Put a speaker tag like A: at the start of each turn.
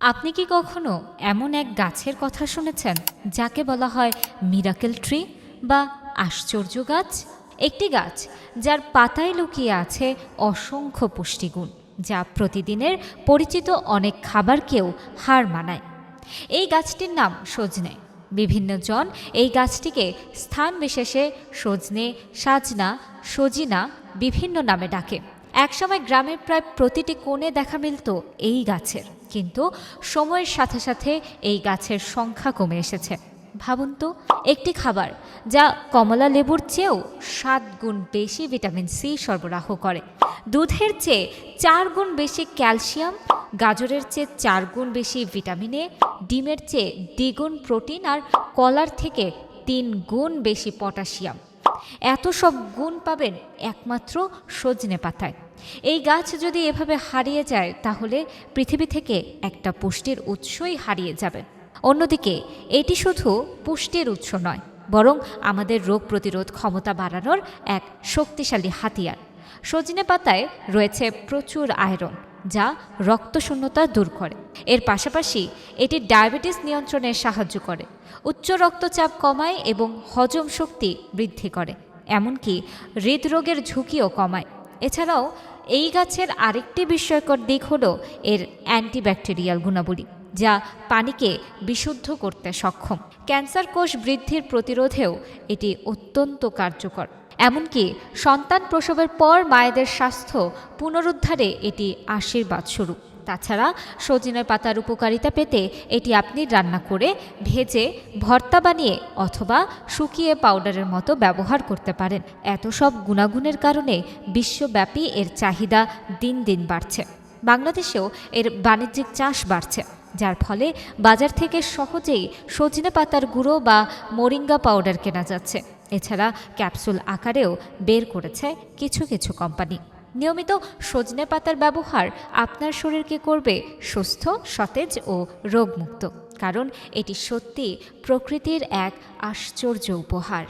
A: আপনি কি কখনো এমন এক গাছের কথা শুনেছেন যাকে বলা হয় মিরাকেল ট্রি বা আশ্চর্য গাছ? একটি গাছ যার পাতায় লুকিয়ে আছে অসংখ্য পুষ্টিগুণ, যা প্রতিদিনের পরিচিত অনেক খাবারকেও হার মানায়। এই গাছটির নাম সজনে। বিভিন্ন জন এই গাছটিকে স্থান বিশেষে সজনে, সাজনা, সজিনা, বিভিন্ন নামে ডাকে। একসময় গ্রামের প্রায় প্রতিটি কোণে দেখা মিলত এই গাছের। কিন্তু সময়ের সাথে সাথে এই গাছের সংখ্যা কমে এসেছে। ভাবুন তো, একটি খাবার যা কমলা লেবুর চেয়েও সাত গুণ বেশি ভিটামিন সি সরবরাহ করে। দুধের চেয়ে চার গুণ বেশি ক্যালসিয়াম, গাজরের চেয়ে চার গুণ বেশি ভিটামিন এ, ডিমের চেয়ে দ্বিগুণ প্রোটিন আর কলার থেকে তিন গুণ বেশি পটাশিয়াম। এত সব গুণ পাবেন একমাত্র সজনে পাতায়। এই গাছ যদি এভাবে হারিয়ে যায়, তাহলে পৃথিবী থেকে একটা পুষ্টির উৎসই হারিয়ে যাবে। অন্যদিকে, এটি শুধু পুষ্টির উৎস নয়, বরং আমাদের রোগ প্রতিরোধ ক্ষমতা বাড়ানোর এক শক্তিশালী হাতিয়ার। সজনে পাতায় রয়েছে প্রচুর আয়রন যা রক্তশূন্যতা দূর করে। এর পাশাপাশি এটি ডায়াবেটিস নিয়ন্ত্রণে সাহায্য করে, উচ্চ রক্তচাপ কমায় এবং হজম শক্তি বৃদ্ধি করে, এমনকি হৃদরোগের ঝুঁকিও কমায়। এছাড়াও, এই গাছের আরেকটি বিস্ময়কর দিক হল এর অ্যান্টিব্যাকটেরিয়াল গুণাবলী, যা পানিকে বিশুদ্ধ করতে সক্ষম। ক্যান্সার কোষ বৃদ্ধির প্রতিরোধেও এটি অত্যন্ত কার্যকর। এমনকি সন্তান প্রসবের পর মায়েদের স্বাস্থ্য পুনরুদ্ধারে এটি আশীর্বাদ স্বরূপ। তাছাড়া সজনের পাতার উপকারিতা পেতে এটি আপনি রান্না করে ভেজে, ভর্তা বানিয়ে অথবা শুকিয়ে পাউডারের মতো ব্যবহার করতে পারেন। এত সব গুণাগুণের কারণে বিশ্বব্যাপী এর চাহিদা দিন দিন বাড়ছে। বাংলাদেশেও এর বাণিজ্যিক চাষ বাড়ছে, যার ফলে বাজার থেকে সহজেই সজনে পাতার গুঁড়ো বা মোরিঙ্গা পাউডার কেনা যাচ্ছে। এছাড়া ক্যাপসুল আকারেও বের করেছে কিছু কিছু কোম্পানি। নিয়মিত সজনে পাতার ব্যবহার আপনার শরীরকে করবে সুস্থ, সতেজ ও রোগমুক্ত, কারণ এটি সত্যি প্রকৃতির এক আশ্চর্য উপহার।